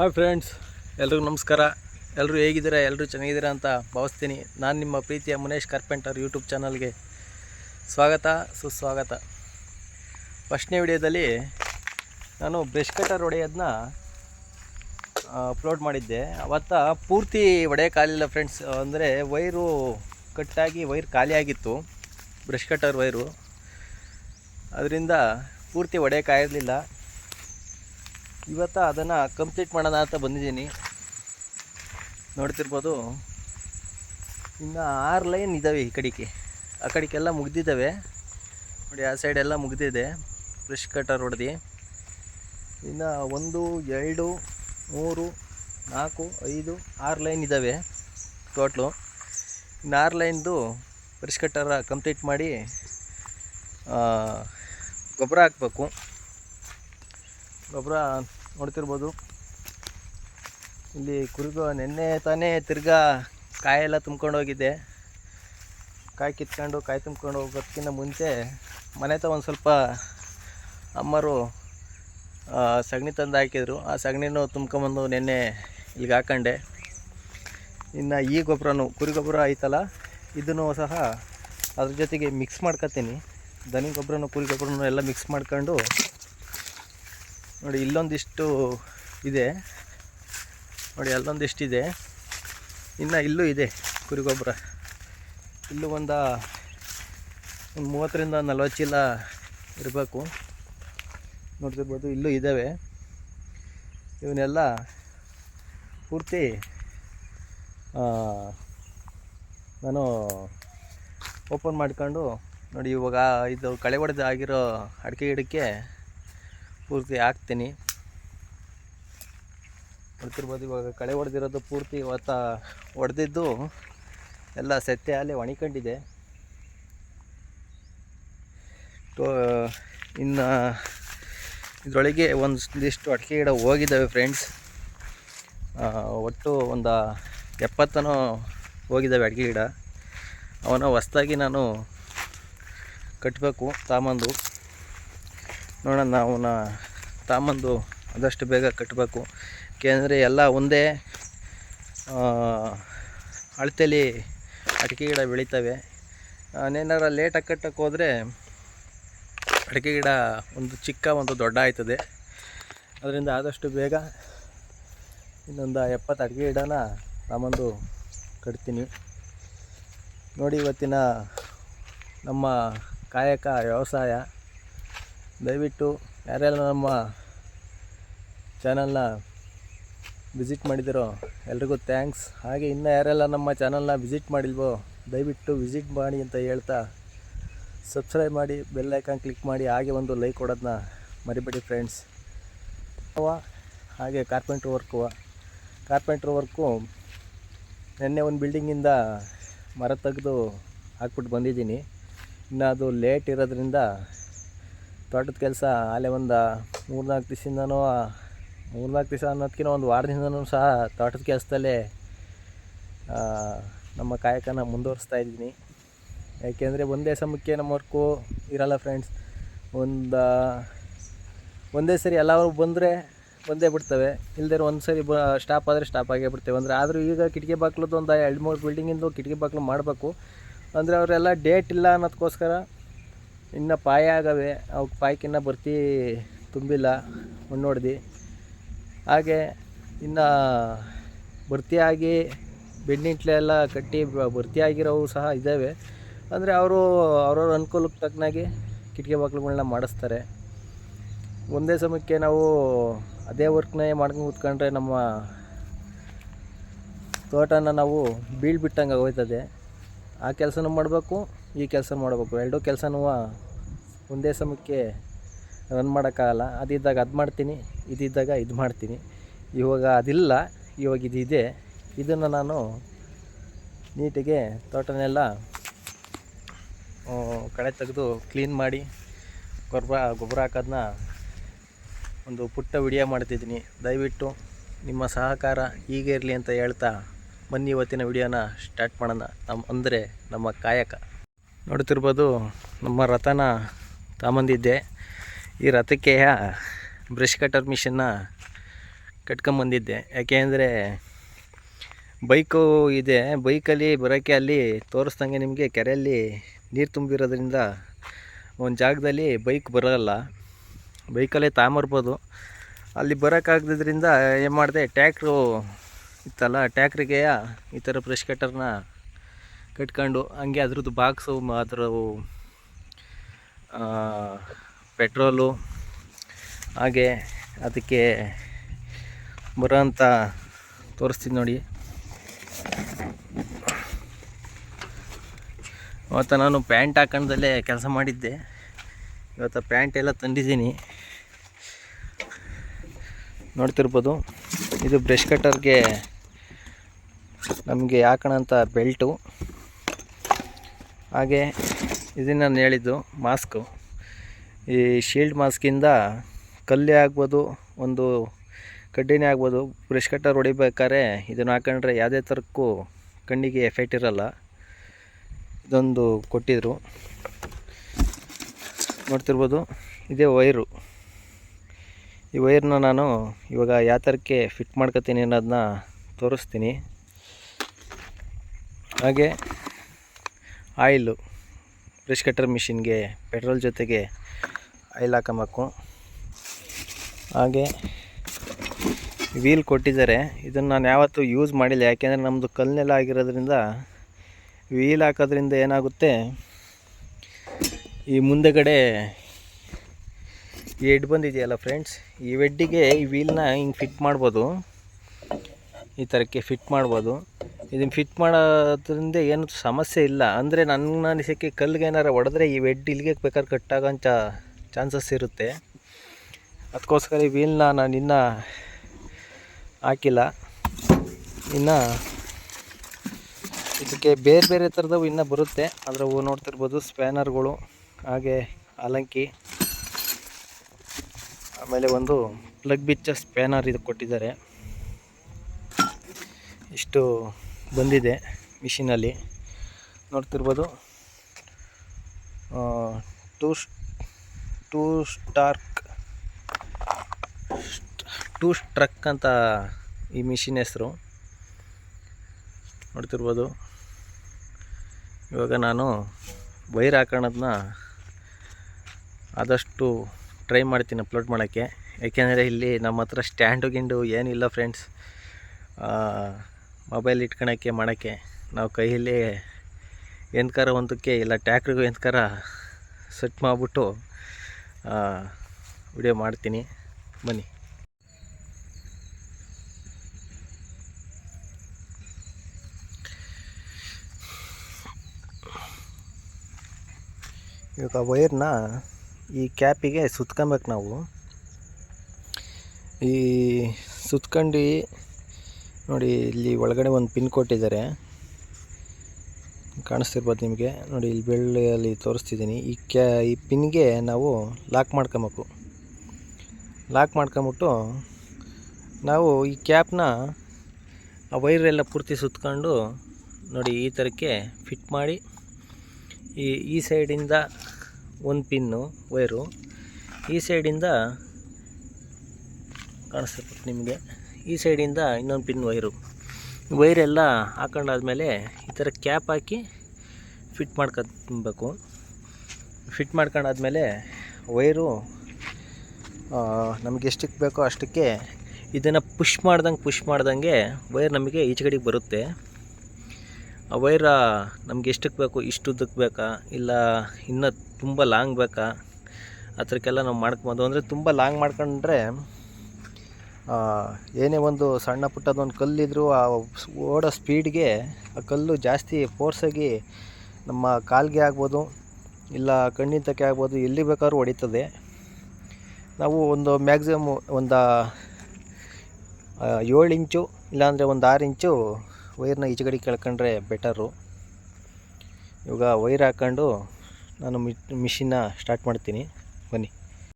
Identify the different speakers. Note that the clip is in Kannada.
Speaker 1: ಹಾಯ್ ಫ್ರೆಂಡ್ಸ್ ಎಲ್ರಿಗೂ ನಮಸ್ಕಾರ. ಎಲ್ಲರೂ ಹೇಗಿದ್ದೀರಾ? ಎಲ್ಲರೂ ಚೆನ್ನಾಗಿದ್ದೀರಾ ಅಂತ ಭಾವಿಸ್ತೀನಿ. ನಾನು ನಿಮ್ಮ ಪ್ರೀತಿಯ ಮುನೇಶ್ ಕಾರ್ಪೆಂಟರ್ ಯೂಟ್ಯೂಬ್ ಚಾನಲ್ಗೆ ಸ್ವಾಗತ, ಸುಸ್ವಾಗತ. ಫಸ್ಟ್ನೇ ವಿಡಿಯೋದಲ್ಲಿ ನಾನು ಬ್ರಷ್ ಕಟರ್ ಹೊಡೆಯೋದನ್ನ ಅಪ್ಲೋಡ್ ಮಾಡಿದ್ದೆ. ಅವತ್ತ ಪೂರ್ತಿ ಕಾಲಿಲ್ಲ ಫ್ರೆಂಡ್ಸ್ ಅಂದರೆ ವೈರು ಕಟ್ಟಾಗಿ, ವೈರ್ ಖಾಲಿಯಾಗಿತ್ತು ಬ್ರಷ್ ಕಟರ್ ವೈರು. ಅದರಿಂದ ಪೂರ್ತಿ ಹೊಡೆಯೋಕ್ಕಾಗಿರಲಿಲ್ಲ ಇವತ್ತು ಅದನ್ನು ಕಂಪ್ಲೀಟ್ ಮಾಡೋಣ ಅಂತ ಬಂದಿದ್ದೀನಿ. ನೋಡ್ತಿರ್ಬೋದು? ಇನ್ನು ಆರು ಲೈನ್ ಇದ್ದಾವೆ ಈ ಕಡೆಗೆ. ಆ ಕಡೆಗೆಲ್ಲ ಮುಗ್ದಿದ್ದಾವೆ ನೋಡಿ, ಆ ಸೈಡ್ ಎಲ್ಲ ಮುಗ್ದಿದೆ. ಫ್ರೆಶ್ ಕಟರ್ ಹೊಡೆದು ಇನ್ನು ಒಂದು, ಎರಡು, ಮೂರು, ನಾಲ್ಕು, ಐದು, ಆರು ಲೈನ್ ಇದ್ದಾವೆ ಟೋಟ್ಲು ಇನ್ನು ಆರು ಲೈನ್ದು ಫ್ರೆಶ್ ಕಟ್ಟರ ಕಂಪ್ಲೀಟ್ ಮಾಡಿ ಗೊಬ್ಬರ ಹಾಕಬೇಕು. ಗೊಬ್ಬರ ನೋಡ್ತಿರ್ಬೋದು. ಇಲ್ಲಿ ಕುರಿಗು ನಿನ್ನೆ ತಾನೇ ತಿರ್ಗಾ ಕಾಯೆಲ್ಲ ತುಂಬ್ಕೊಂಡು ಹೋಗಿದ್ದೆ ಕಾಯಿ ಕಿತ್ಕೊಂಡು, ಕಾಯಿ ತುಂಬ್ಕೊಂಡು ಹೋಗೋದಕ್ಕಿಂತ ಮುಂಚೆ ಮನೆ ತ ಒಂದು ಸ್ವಲ್ಪ ಅಮ್ಮರು ಸಗಣಿ ತಂದು ಹಾಕಿದ್ರು. ಆ ಸಗಣಿನೂ ತುಂಬ್ಕೊಂಬಂದು ನಿನ್ನೆ ಇಲ್ಲಿಗೆ ಹಾಕೊಂಡೆ. ಇನ್ನು ಈ ಗೊಬ್ಬರನು ಕುರಿ ಗೊಬ್ಬರ ಐತಲ್ಲ, ಇದನ್ನು ಸಹ ಅದ್ರ ಜೊತೆಗೆ ಮಿಕ್ಸ್ ಮಾಡ್ಕೊತೀನಿ. ದನಿ ಗೊಬ್ಬರನು ಕುರಿ ಗೊಬ್ಬರನೂ ಎಲ್ಲ ಮಿಕ್ಸ್ ಮಾಡ್ಕೊಂಡು ನೋಡಿ, ಇಲ್ಲೊಂದಿಷ್ಟು ಇದೆ. ನೋಡಿ, ಅಲ್ಲೊಂದಿಷ್ಟಿದೆ. ಇನ್ನು ಇಲ್ಲೂ ಇದೆ ಕುರಿ ಗೊಬ್ಬರ ಇಲ್ಲೂ ಒಂದು ಒಂದು ಮೂವತ್ತರಿಂದ ನಲ್ವತ್ತು ಚೀಲ ಇರಬೇಕು. ನೋಡ್ತಿರ್ಬೋದು, ಇಲ್ಲೂ ಇದ್ದಾವೆ ಇವನ್ನೆಲ್ಲ ಪೂರ್ತಿ ನಾನು ಓಪನ್ ಮಾಡ್ಕೊಂಡು ನೋಡಿ, ಇವಾಗ ಇದು ಕಳೆ ಹೊಡೆದು ಆಗಿರೋ ಅಡಿಕೆ ಗಿಡಕ್ಕೆ ಪೂರ್ತಿ ಹಾಕ್ತೀನಿ. ಗೊತ್ತಿರ್ಬೋದು ಇವಾಗ ಕಳೆ ಹೊಡೆದಿರೋದು ಪೂರ್ತಿ ಇವತ್ತ ಹೊಡೆದಿದ್ದು ಎಲ್ಲ ಸೆತ್ತೆ ಅಲ್ಲೇ ಒಣಿಕೊಂಡಿದೆ ಟೋ ಇನ್ನು ಇದರೊಳಗೆ ಒಂದಿಷ್ಟು ಅಡಿಕೆ ಗಿಡ ಹೋಗಿದ್ದಾವೆ ಫ್ರೆಂಡ್ಸ್ ಒಟ್ಟು ಒಂದು ಎಪ್ಪತ್ತನೋ ಹೋಗಿದ್ದಾವೆ ಅಡಿಕೆ ಗಿಡ. ಅವನ್ನ ಹೊಸ್ದಾಗಿ ನಾನು ಕಟ್ಟಬೇಕು ತಾಮಂದು. ನೋಡೋಣ ಅವನ್ನ ತಾಮಂದು ಆದಷ್ಟು ಬೇಗ ಕಟ್ಟಬೇಕು ಏಕೆಂದರೆ ಎಲ್ಲ ಒಂದೇ ಅಳತೆಯಲ್ಲಿ ಅಡಿಕೆ ಗಿಡ ಬೆಳಿತವೆ. ನಾನೇನಾರ ಲೇಟಾಗಿ ಕಟ್ಟಕ್ಕೆ ಹೋದರೆ ಅಡಿಕೆ ಗಿಡ ಒಂದು ಚಿಕ್ಕ ಒಂದು ದೊಡ್ಡ ಆಯ್ತದೆ. ಅದರಿಂದ ಆದಷ್ಟು ಬೇಗ ಇನ್ನೊಂದು ಎಪ್ಪತ್ತು ಅಡಿಕೆ ಗಿಡನ ತಾಮಂದು ಕಟ್ತೀನಿ. ನೋಡಿ ಇವತ್ತಿನ ನಮ್ಮ ಕಾಯಕ ವ್ಯವಸಾಯ. ದಯವಿಟ್ಟು ಯಾರೆಲ್ಲ ನಮ್ಮ ಚಾನಲ್ನ ವಿಸಿಟ್ ಮಾಡಿದಿರೋ ಎಲ್ರಿಗೂ ಥ್ಯಾಂಕ್ಸ್. ಹಾಗೆ ಇನ್ನು ಯಾರೆಲ್ಲ ನಮ್ಮ ಚಾನಲ್ನ ವಿಸಿಟ್ ಮಾಡಿಲ್ವೋ, ದಯವಿಟ್ಟು ವಿಸಿಟ್ ಮಾಡಿ ಅಂತ ಹೇಳ್ತಾ ಸಬ್ಸ್ಕ್ರೈಬ್ ಮಾಡಿ, ಬೆಲ್ ಐಕಾನ್ ಕ್ಲಿಕ್ ಮಾಡಿ, ಹಾಗೆ ಒಂದು ಲೈಕ್ ಕೊಡೋದನ್ನ ಮರಿಬೇಡಿ ಫ್ರೆಂಡ್ಸ್. ಹಾಗೆ ಕಾರ್ಪೆಂಟ್ರ್ ವರ್ಕು ಕಾರ್ಪೆಂಟ್ರ್ ವರ್ಕು ನಿನ್ನೆ ಒಂದು ಬಿಲ್ಡಿಂಗಿಂದ ಮರ ತೆಗೆದು ಹಾಕ್ಬಿಟ್ಟು ಬಂದಿದ್ದೀನಿ. ಇನ್ನು ಅದು ಲೇಟ್ ಇರೋದ್ರಿಂದ ತೋಟದ ಕೆಲಸ ಅಲ್ಲೇ ಒಂದು ಮೂರ್ನಾಲ್ಕು ದಿವಸದಿಂದನೂ, ಮೂರ್ನಾಲ್ಕು ದಿವಸ ಅನ್ನೋದಕ್ಕಿಂತ ಒಂದು ವಾರದಿಂದನೂ ಸಹ ತೋಟದ ಕೆಲಸದಲ್ಲೇ ನಮ್ಮ ಕಾಯಕನ ಮುಂದುವರಿಸ್ತಾ ಇದ್ದೀನಿ. ಯಾಕೆಂದರೆ ಒಂದೇ ಸಮಕ್ಕೆ ನಮ್ಮ ವರ್ಕು ಇರಲ್ಲ ಫ್ರೆಂಡ್ಸ್ ಒಂದು, ಒಂದೇ ಸರಿ ಎಲ್ಲರೂ ಬಂದರೆ ಒಂದೇ ಬಿಡ್ತವೆ. ಇಲ್ಲದೇ ಒಂದು ಸರಿ ಬ ಸ್ಟಾಪ್ ಆದರೆ ಸ್ಟಾಪ್ ಆಗೇ ಬಿಡ್ತೇವೆ. ಅಂದರೆ ಆದರೂ ಈಗ ಕಿಟಕಿ ಬಾಗ್ಲದ್ದು ಒಂದು ಎರಡು ಮೂರು ಬಿಲ್ಡಿಂಗಿಂದು ಕಿಟಕಿ ಬಾಗ್ಲು ಮಾಡಬೇಕು. ಅಂದರೆ ಅವರೆಲ್ಲ ಡೇಟ್ ಇಲ್ಲ ಅನ್ನೋದಕ್ಕೋಸ್ಕರ ಇನ್ನು ಪಾಯ ಆಗವೆ ಅವಕ್ಕೆ ಪಾಯಕ್ಕಿನ್ನ ಬರ್ತಿ ತುಂಬಿಲ್ಲ ಮಣ್ಣು ಹೊಡ್ದು ಹಾಗೆ ಇನ್ನು ಭರ್ತಿಯಾಗಿ ಎಲ್ಲ ಕಟ್ಟಿ ಭರ್ತಿಯಾಗಿರೋವು ಸಹ ಇದ್ದಾವೆ ಅಂದರೆ ಅವರು, ಅವ್ರವ್ರ ಅನುಕೂಲಕ್ಕೆ ತಕ್ಕನಾಗಿ ಕಿಟಕಿ ಬಾಗಿಲುಗಳನ್ನ ಮಾಡಿಸ್ತಾರೆ. ಒಂದೇ ಸಮಯಕ್ಕೆ ನಾವು ಅದೇ ವರ್ಕ್ನೇ ಮಾಡ್ಕೊಂಡು ಕೂತ್ಕೊಂಡ್ರೆ ನಮ್ಮ ತೋಟನ ನಾವು ಬೀಳ್ಬಿಟ್ಟಂಗೆ ಆಗೋಯ್ತದೆ. ಆ ಕೆಲಸನೂ ಮಾಡಬೇಕು. ಈ ಕೆಲಸ ಮಾಡಬೇಕು. ಎರಡೂ ಕೆಲಸನೂ ಒಂದೇ ಸಮಯಕ್ಕೆ ರನ್ ಮಾಡೋಕ್ಕಾಗಲ್ಲ. ಅದಿದ್ದಾಗ ಅದು ಮಾಡ್ತೀನಿ, ಇದಿದ್ದಾಗ ಇದು ಮಾಡ್ತೀನಿ. ಇವಾಗ ಅದಿಲ್ಲ, ಇವಾಗ ಇದಿದೆ. ಇದನ್ನು ನಾನು ನೀಟಿಗೆ ತೋಟನೆಲ್ಲ ಕಳೆ ತೆಗೆದು ಕ್ಲೀನ್ ಮಾಡಿ ಗೊಬ್ಬರ ಗೊಬ್ಬರ ಹಾಕೋದನ್ನ ಒಂದು ಪುಟ್ಟ ವಿಡಿಯೋ ಮಾಡ್ತಿದ್ದೀನಿ. ದಯವಿಟ್ಟು ನಿಮ್ಮ ಸಹಕಾರ ಹೀಗೆ ಇರಲಿ ಅಂತ ಹೇಳ್ತಾ ಬನ್ನಿ ಇವತ್ತಿನ ವಿಡಿಯೋನ ಸ್ಟಾರ್ಟ್ ಮಾಡೋಣ. ನಮ್ಮ ಅಂದರೆ ನಮ್ಮ ಕಾಯಕ. ನೋಡ್ತಿರ್ಬೋದು ನಮ್ಮ ರಥನ ತಗೊಂಬಂದಿದ್ದೆ ಈ ರಥಕ್ಕೆ ಬ್ರಷ್ ಕಟರ್ ಮಿಷನ್ನ ಕಟ್ಕೊಂಬಂದಿದ್ದೆ ಯಾಕೆ ಅಂದರೆ ಬೈಕು ಇದೆ. ಬೈಕಲ್ಲಿ ಬರೋಕ್ಕೆ ಅಲ್ಲಿ ತೋರಿಸ್ದಂಗೆ ನಿಮಗೆ ಕೆರೆಯಲ್ಲಿ ನೀರು ತುಂಬಿರೋದ್ರಿಂದ ಒಂದು ಜಾಗದಲ್ಲಿ ಬೈಕ್ ಬರೋಲ್ಲ. ಬೈಕಲ್ಲೇ ತಾಂಬರ್ಬೋದು ಅಲ್ಲಿ ಬರೋಕ್ಕಾಗದ್ರಿಂದ ಏನು ಮಾಡಿದೆ ಟ್ಯಾಕ್ರು ಇತ್ತಲ್ಲ ಟ್ಯಾಕ್ರಿಗೆ ಈ ಥರ ಬ್ರಷ್ ಕಟ್ಟರ್ನ ಕಟ್ಕೊಂಡು ಹಂಗೆ ಅದ್ರದ್ದು ಬಾಕ್ಸು ಅದ್ರ ಪೆಟ್ರೋಲು ಹಾಗೆ ಅದಕ್ಕೆ ಬರೋಂಥ ತೋರಿಸ್ತೀನಿ ನೋಡಿ. ಇವತ್ತು ನಾನು ಪ್ಯಾಂಟ್ ಹಾಕೊಂಡಲ್ಲೇ ಕೆಲಸ ಮಾಡಿದ್ದೆ. ಇವತ್ತು ಪ್ಯಾಂಟ್ ಎಲ್ಲ ತಂದಿದ್ದೀನಿ. ನೋಡ್ತಿರ್ಬೋದು, ಇದು ಬ್ರಷ್ ಕಟ್ಟರ್ಗೆ ನಮಗೆ ಹಾಕೋಣಂಥ ಬೆಲ್ಟು. ಹಾಗೆ ಇದನ್ನು ನಾನು ಹೇಳಿದ್ದು ಮಾಸ್ಕು. ಈ ಶೀಲ್ಡ್ ಮಾಸ್ಕಿಂದ ಕಲ್ಲೇ ಆಗ್ಬೋದು, ಒಂದು ಕಡ್ಡಿನೇ ಆಗ್ಬೋದು, ಬ್ರಷ್ ಕಟ್ಟರ್ ಹೊಡಿಬೇಕಾದ್ರೆ ಇದನ್ನು ಹಾಕೊಂಡ್ರೆ ಯಾವುದೇ ಥರಕ್ಕೂ ಕಣ್ಣಿಗೆ ಎಫೆಕ್ಟ್ ಇರಲ್ಲ. ಇದೊಂದು ಕೊಟ್ಟಿದ್ರು. ನೋಡ್ತಿರ್ಬೋದು, ಇದೇ ವೈರು ಈ ವೈರ್ನ ನಾನು ಇವಾಗ ಯಾವ ಥರಕ್ಕೆ ಫಿಟ್ ಮಾಡ್ಕೊತೀನಿ ಅನ್ನೋದನ್ನ ತೋರಿಸ್ತೀನಿ. ಹಾಗೆ ಆಯಿಲು ಬ್ರಷ್ ಕಟ್ಟರ್ ಮಿಷಿನ್ಗೆ ಪೆಟ್ರೋಲ್ ಜೊತೆಗೆ ಆಯಿಲ್ ಹಾಕೊಂಬೇಕು. ಹಾಗೆ ವೀಲ್ ಕೊಟ್ಟಿದ್ದಾರೆ. ಇದನ್ನು ನಾನು ಯಾವತ್ತೂ ಯೂಸ್ ಮಾಡಿಲ್ಲ. ಯಾಕೆಂದರೆ ನಮ್ಮದು ಕಲ್ಲೆಲ್ಲ ಆಗಿರೋದ್ರಿಂದ ವೀಲ್ ಹಾಕೋದ್ರಿಂದ ಏನಾಗುತ್ತೆ, ಈ ಮುಂದೆಗಡೆ ಈ ಹೆಡ್ ಬಂದಿದೆಯಲ್ಲ ಫ್ರೆಂಡ್ಸ್, ಈ ವೆಡ್ಡಿಗೆ ಈ ವೀಲ್ನ ಹಿಂಗೆ ಫಿಟ್ ಮಾಡ್ಬೋದು. ಈ ಥರಕ್ಕೆ ಫಿಟ್ ಮಾಡ್ಬೋದು. ಇದನ್ನು ಫಿಟ್ ಮಾಡೋದ್ರಿಂದ ಏನು ಸಮಸ್ಯೆ ಇಲ್ಲ. ಅಂದರೆ ನನ್ನ ಅನಿಸಿಕೆ ಕಲ್ಲಿಗೆ ಏನಾರು ಹೊಡೆದ್ರೆ ಈ ವೆಡ್ ಇಲ್ಲಿಗೆ ಬೇಕಾದ್ರೆ ಚಾ ಚಾನ್ಸಸ್ ಇರುತ್ತೆ. ಅದಕ್ಕೋಸ್ಕರ ಈ ವೀಲ್ನ ನಾನು ಇನ್ನೂ ಹಾಕಿಲ್ಲ. ಇನ್ನು ಇದಕ್ಕೆ ಬೇರೆ ಬೇರೆ ಥರದವು ಇನ್ನೂ ಬರುತ್ತೆ. ಆದರೆ ಹೂ ನೋಡ್ತಿರ್ಬೋದು ಸ್ಪ್ಯಾನರ್ಗಳು ಹಾಗೆ ಅಲಂಕಿ ಆಮೇಲೆ ಒಂದು ಪ್ಲಗ್ ಬಿಚ್ಚ ಸ್ಪ್ಯಾನರ್ ಇದು ಕೊಟ್ಟಿದ್ದಾರೆ. ಇಷ್ಟು ಬಂದಿದೆ ಮಿಷಿನಲ್ಲಿ. ನೋಡ್ತಿರ್ಬೋದು. Two two Starc, two struck ಅಂತ ಈ ಮಿಷಿನ್ ಹೆಸರು. ನೋಡ್ತಿರ್ಬೋದು. ಇವಾಗ ನಾನು ವೈರ್ ಹಾಕೋಣದನ್ನ ಆದಷ್ಟು ಟ್ರೈ ಮಾಡ್ತೀನಿ ಅಪ್ಲೋಡ್ ಮಾಡೋಕ್ಕೆ. ಯಾಕೆಂದರೆ ಇಲ್ಲಿ ನಮ್ಮ ಹತ್ರ ಸ್ಟ್ಯಾಂಡು ಗಿಂಡು ಏನಿಲ್ಲ ಫ್ರೆಂಡ್ಸ್. ಮೊಬೈಲ್ ಇಟ್ಕೊಳಕ್ಕೆ ಮಾಡೋಕ್ಕೆ ನಾವು ಕೈಯಲ್ಲಿ ಎಂತ್ಕಾರ ಒಂದಕ್ಕೆ ಇಲ್ಲ ಟ್ಯಾಕ್ರಿಗೂ ಎಂತ್ಕಾರ ಸೆಟ್ ಮಾಡಿಬಿಟ್ಟು ವಿಡಿಯೋ ಮಾಡ್ತೀನಿ. ಬನ್ನಿ. ಇವಾಗ ವೈರ್ನ ಈ ಕ್ಯಾಪಿಗೆ ಸುತ್ಕೊಬೇಕು ನಾವು. ಈ ಸುತ್ಕೊಂಡು ನೋಡಿ, ಇಲ್ಲಿ ಒಳಗಡೆ ಒಂದು ಪಿನ್ ಕೊಟ್ಟಿದ್ದಾರೆ ಕಾಣಿಸ್ತಿರ್ಬೋದು ನಿಮಗೆ. ನೋಡಿ, ಇಲ್ಲಿ ಬೆಳ್ಳಿಯಲ್ಲಿ ತೋರಿಸ್ತಿದ್ದೀನಿ. ಈ ಕ್ಯಾ, ಈ ಪಿನ್ಗೆ ನಾವು ಲಾಕ್ ಮಾಡ್ಕೊಬೇಕು. ಲಾಕ್ ಮಾಡ್ಕೊಂಬಿಟ್ಟು ನಾವು ಈ ಕ್ಯಾಪ್ನ ಆ ವೈರೆಲ್ಲ ಪೂರ್ತಿ ಸುತ್ಕೊಂಡು ನೋಡಿ, ಈ ಥರಕ್ಕೆ ಫಿಟ್ ಮಾಡಿ, ಈ ಈ ಸೈಡಿಂದ ಒಂದು ಪಿನ್ನು, ವೈರು, ಈ ಸೈಡಿಂದ ಕಾಣಿಸ್ತಿರ್ಬೇಕು ನಿಮಗೆ. ಈ ಸೈಡಿಂದ ಇನ್ನೊಂದು ಪಿನ್ ವೈರು. ವೈರೆಲ್ಲ ಹಾಕೊಂಡಾದ್ಮೇಲೆ ಈ ಥರ ಕ್ಯಾಪ್ ಹಾಕಿ ಫಿಟ್ ಮಾಡ್ಕೊಬೇಕು. ಫಿಟ್ ಮಾಡ್ಕೊಂಡಾದ್ಮೇಲೆ ವೈರು ನಮಗೆ ಎಷ್ಟಕ್ಕೆ ಬೇಕೋ ಅಷ್ಟಕ್ಕೆ ಇದನ್ನು ಪುಷ್ ಮಾಡ್ದಂಗೆ ಪುಷ್ ಮಾಡ್ದಂಗೆ ವೈರ್ ನಮಗೆ ಈಚೆಗಡೆಗೆ ಬರುತ್ತೆ. ಆ ವೈರ ನಮ್ಗೆ ಎಷ್ಟಕ್ಕೆ ಬೇಕು ಇಷ್ಟು ಉದ್ದಕ್ಕೆ ಬೇಕಾ, ಇಲ್ಲ ಇನ್ನೂ ತುಂಬ ಲಾಂಗ್ ಬೇಕಾ, ಆ ಥರಕ್ಕೆಲ್ಲ ನಾವು ಮಾಡ್ಕೊಬೋದು. ಅಂದರೆ ತುಂಬ ಲಾಂಗ್ ಮಾಡ್ಕೊಂಡ್ರೆ ಏನೇ ಒಂದು ಸಣ್ಣ ಪುಟ್ಟದೊಂದು ಕಲ್ಲಿದ್ದರೂ ಆ ಓಡೋ ಸ್ಪೀಡ್ಗೆ ಆ ಕಲ್ಲು ಜಾಸ್ತಿ ಫೋರ್ಸಾಗಿ ನಮ್ಮ ಕಾಲಿಗೆ ಆಗ್ಬೋದು, ಇಲ್ಲ ಕಣ್ಣಿನ ತಕ್ಕೆ ಆಗ್ಬೋದು, ಎಲ್ಲಿ ಬೇಕಾದ್ರೂ ಹೊಡಿತದೆ. ನಾವು ಒಂದು ಮ್ಯಾಕ್ಸಿಮಮ್ ಒಂದು ಏಳು ಇಂಚು, ಇಲ್ಲಾಂದರೆ ಒಂದು ಆರು ಇಂಚು ವೈರ್ನ ಈಚೆಗಡೆ ಕೇಳ್ಕೊಂಡ್ರೆ ಬೆಟರು ಇವಾಗ ವೈರ್ ಹಾಕ್ಕೊಂಡು ನಾನು ಮಿಷಿನ್ನ ಸ್ಟಾರ್ಟ್ ಮಾಡ್ತೀನಿ.